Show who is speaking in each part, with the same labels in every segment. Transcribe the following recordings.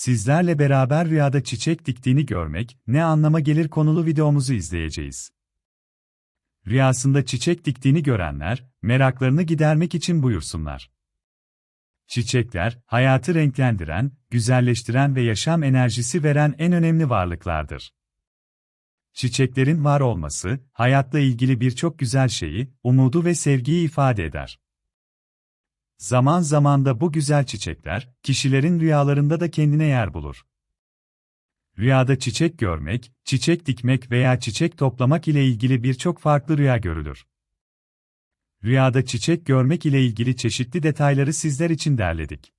Speaker 1: Sizlerle beraber rüyada çiçek diktiğini görmek ne anlama gelir konulu videomuzu izleyeceğiz. Rüyasında çiçek diktiğini görenler, meraklarını gidermek için buyursunlar. Çiçekler, hayatı renklendiren, güzelleştiren ve yaşam enerjisi veren en önemli varlıklardır. Çiçeklerin var olması, hayatla ilgili birçok güzel şeyi, umudu ve sevgiyi ifade eder. Zaman zaman da bu güzel çiçekler, kişilerin rüyalarında da kendine yer bulur. Rüyada çiçek görmek, çiçek dikmek veya çiçek toplamak ile ilgili birçok farklı rüya görülür. Rüyada çiçek görmek ile ilgili çeşitli detayları sizler için derledik.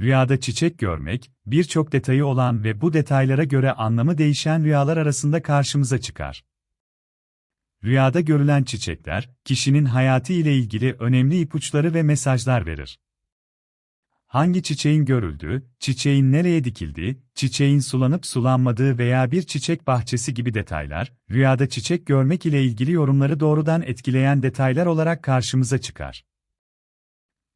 Speaker 1: Rüyada çiçek görmek, birçok detayı olan ve bu detaylara göre anlamı değişen rüyalar arasında karşımıza çıkar. Rüyada görülen çiçekler, kişinin hayatı ile ilgili önemli ipuçları ve mesajlar verir. Hangi çiçeğin görüldüğü, çiçeğin nereye dikildiği, çiçeğin sulanıp sulanmadığı veya bir çiçek bahçesi gibi detaylar, rüyada çiçek görmek ile ilgili yorumları doğrudan etkileyen detaylar olarak karşımıza çıkar.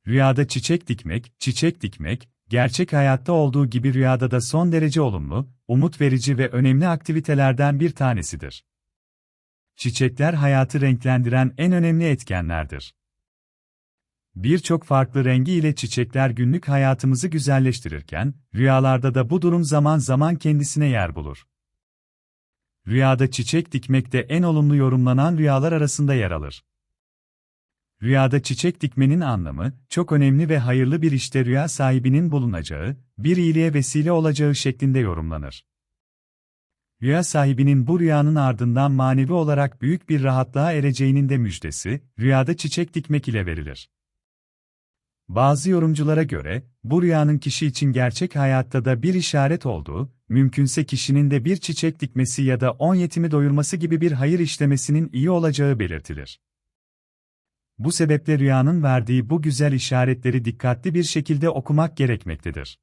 Speaker 1: Rüyada çiçek dikmek, çiçek dikmek, gerçek hayatta olduğu gibi rüyada da son derece olumlu, umut verici ve önemli aktivitelerden bir tanesidir. Çiçekler hayatı renklendiren en önemli etkenlerdir. Birçok farklı rengi ile çiçekler günlük hayatımızı güzelleştirirken, rüyalarda da bu durum zaman zaman kendisine yer bulur. Rüyada çiçek dikmek de en olumlu yorumlanan rüyalar arasında yer alır. Rüyada çiçek dikmenin anlamı, çok önemli ve hayırlı bir işte rüya sahibinin bulunacağı, bir iyiliğe vesile olacağı şeklinde yorumlanır. Rüya sahibinin bu rüyanın ardından manevi olarak büyük bir rahatlığa ereceğinin de müjdesi, rüyada çiçek dikmek ile verilir. Bazı yorumculara göre, bu rüyanın kişi için gerçek hayatta da bir işaret olduğu, mümkünse kişinin de bir çiçek dikmesi ya da on yetimi doyurması gibi bir hayır işlemesinin iyi olacağı belirtilir. Bu sebeple rüyanın verdiği bu güzel işaretleri dikkatli bir şekilde okumak gerekmektedir.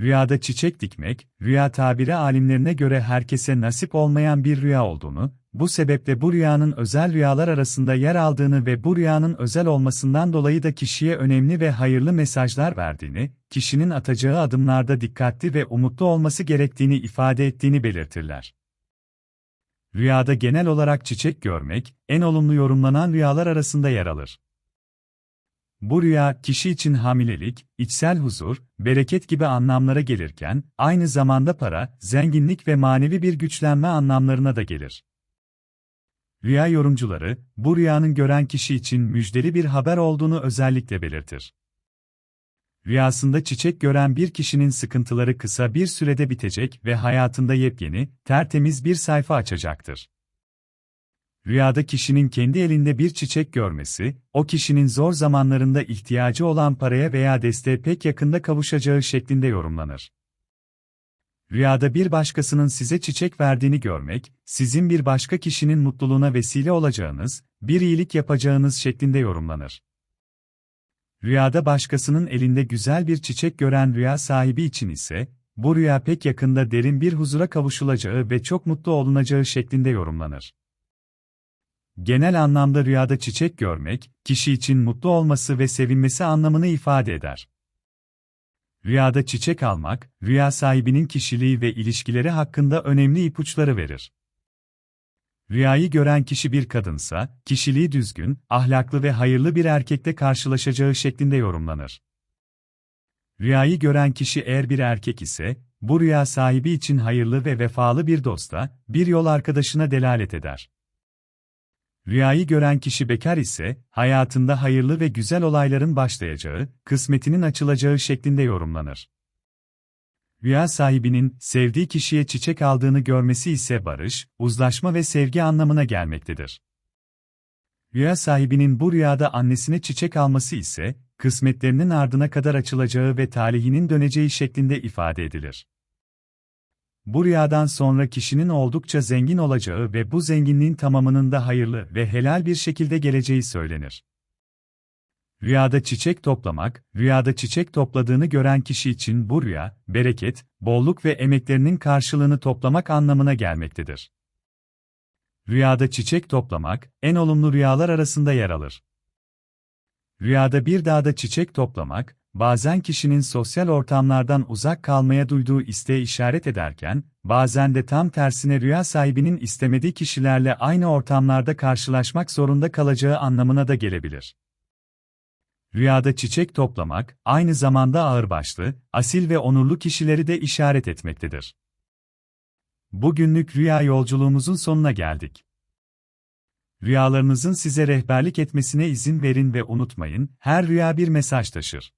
Speaker 1: Rüyada çiçek dikmek, rüya tabiri alimlerine göre herkese nasip olmayan bir rüya olduğunu, bu sebeple bu rüyanın özel rüyalar arasında yer aldığını ve bu rüyanın özel olmasından dolayı da kişiye önemli ve hayırlı mesajlar verdiğini, kişinin atacağı adımlarda dikkatli ve umutlu olması gerektiğini ifade ettiğini belirtirler. Rüyada genel olarak çiçek görmek, en olumlu yorumlanan rüyalar arasında yer alır. Bu rüya, kişi için hamilelik, içsel huzur, bereket gibi anlamlara gelirken, aynı zamanda para, zenginlik ve manevi bir güçlenme anlamlarına da gelir. Rüya yorumcuları, bu rüyanın gören kişi için müjdeli bir haber olduğunu özellikle belirtir. Rüyasında çiçek gören bir kişinin sıkıntıları kısa bir sürede bitecek ve hayatında yepyeni, tertemiz bir sayfa açacaktır. Rüyada kişinin kendi elinde bir çiçek görmesi, o kişinin zor zamanlarında ihtiyacı olan paraya veya desteğe pek yakında kavuşacağı şeklinde yorumlanır. Rüyada bir başkasının size çiçek verdiğini görmek, sizin bir başka kişinin mutluluğuna vesile olacağınız, bir iyilik yapacağınız şeklinde yorumlanır. Rüyada başkasının elinde güzel bir çiçek gören rüya sahibi için ise, bu rüya pek yakında derin bir huzura kavuşulacağı ve çok mutlu olunacağı şeklinde yorumlanır. Genel anlamda rüyada çiçek görmek, kişi için mutlu olması ve sevinmesi anlamını ifade eder. Rüyada çiçek almak, rüya sahibinin kişiliği ve ilişkileri hakkında önemli ipuçları verir. Rüyayı gören kişi bir kadınsa, kişiliği düzgün, ahlaklı ve hayırlı bir erkekle karşılaşacağı şeklinde yorumlanır. Rüyayı gören kişi eğer bir erkek ise, bu rüya sahibi için hayırlı ve vefalı bir dosta, bir yol arkadaşına delalet eder. Rüyayı gören kişi bekar ise, hayatında hayırlı ve güzel olayların başlayacağı, kısmetinin açılacağı şeklinde yorumlanır. Rüya sahibinin, sevdiği kişiye çiçek aldığını görmesi ise barış, uzlaşma ve sevgi anlamına gelmektedir. Rüya sahibinin bu rüyada annesine çiçek alması ise, kısmetlerinin ardına kadar açılacağı ve talihinin döneceği şeklinde ifade edilir. Bu rüyadan sonra kişinin oldukça zengin olacağı ve bu zenginliğin tamamının da hayırlı ve helal bir şekilde geleceği söylenir. Rüyada çiçek toplamak, rüyada çiçek topladığını gören kişi için bu rüya, bereket, bolluk ve emeklerinin karşılığını toplamak anlamına gelmektedir. Rüyada çiçek toplamak, en olumlu rüyalar arasında yer alır. Rüyada bir dağda çiçek toplamak, bazen kişinin sosyal ortamlardan uzak kalmaya duyduğu isteğe işaret ederken, bazen de tam tersine rüya sahibinin istemediği kişilerle aynı ortamlarda karşılaşmak zorunda kalacağı anlamına da gelebilir. Rüyada çiçek toplamak, aynı zamanda ağırbaşlı, asil ve onurlu kişileri de işaret etmektedir. Bugünlük rüya yolculuğumuzun sonuna geldik. Rüyalarınızın size rehberlik etmesine izin verin ve unutmayın, her rüya bir mesaj taşır.